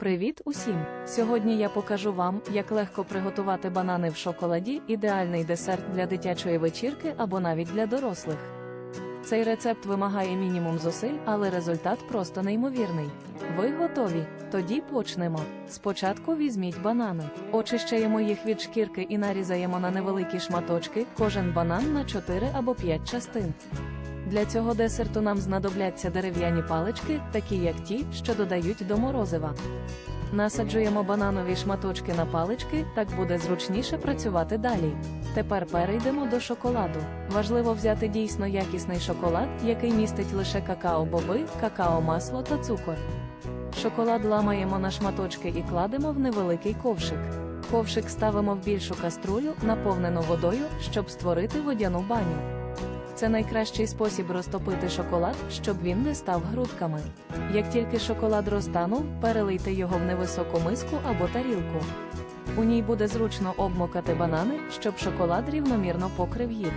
Привіт усім! Сьогодні я покажу вам, як легко приготувати банани в шоколаді, ідеальний десерт для дитячої вечірки або навіть для дорослих. Цей рецепт вимагає мінімум зусиль, але результат просто неймовірний. Ви готові? Тоді почнемо. Спочатку візьміть банани, очищаємо їх від шкірки і нарізаємо на невеликі шматочки, кожен банан на 4 або 5 частин. Для цього десерту нам знадобляться дерев'яні палички, такі як ті, що додають до морозива. Насаджуємо бананові шматочки на палички, так буде зручніше працювати далі. Тепер перейдемо до шоколаду. Важливо взяти дійсно якісний шоколад, який містить лише какао-боби, какао-масло та цукор. Шоколад ламаємо на шматочки і кладемо в невеликий ковшик. Ковшик ставимо в більшу каструлю, наповнену водою, щоб створити водяну баню. Це найкращий спосіб розтопити шоколад, щоб він не став грудками. Як тільки шоколад розтанув, перелийте його в невисоку миску або тарілку. У ній буде зручно обмокати банани, щоб шоколад рівномірно покрив їх.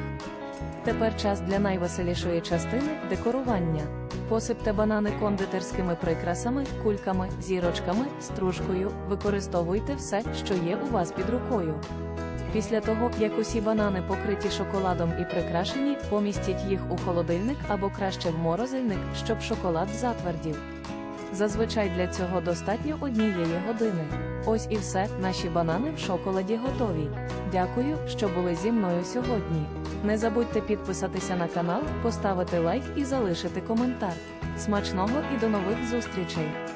Тепер час для найвеселішої частини декорування. Посипте банани кондитерськими прикрасами, кульками, зірочками, стружкою, використовуйте все, що є у вас під рукою. Після того, як усі банани покриті шоколадом і прикрашені, помістіть їх у холодильник або краще в морозильник, щоб шоколад затвердів. Зазвичай для цього достатньо однієї години. Ось і все, наші банани в шоколаді готові. Дякую, що були зі мною сьогодні. Не забудьте підписатися на канал, поставити лайк і залишити коментар. Смачного і до нових зустрічей!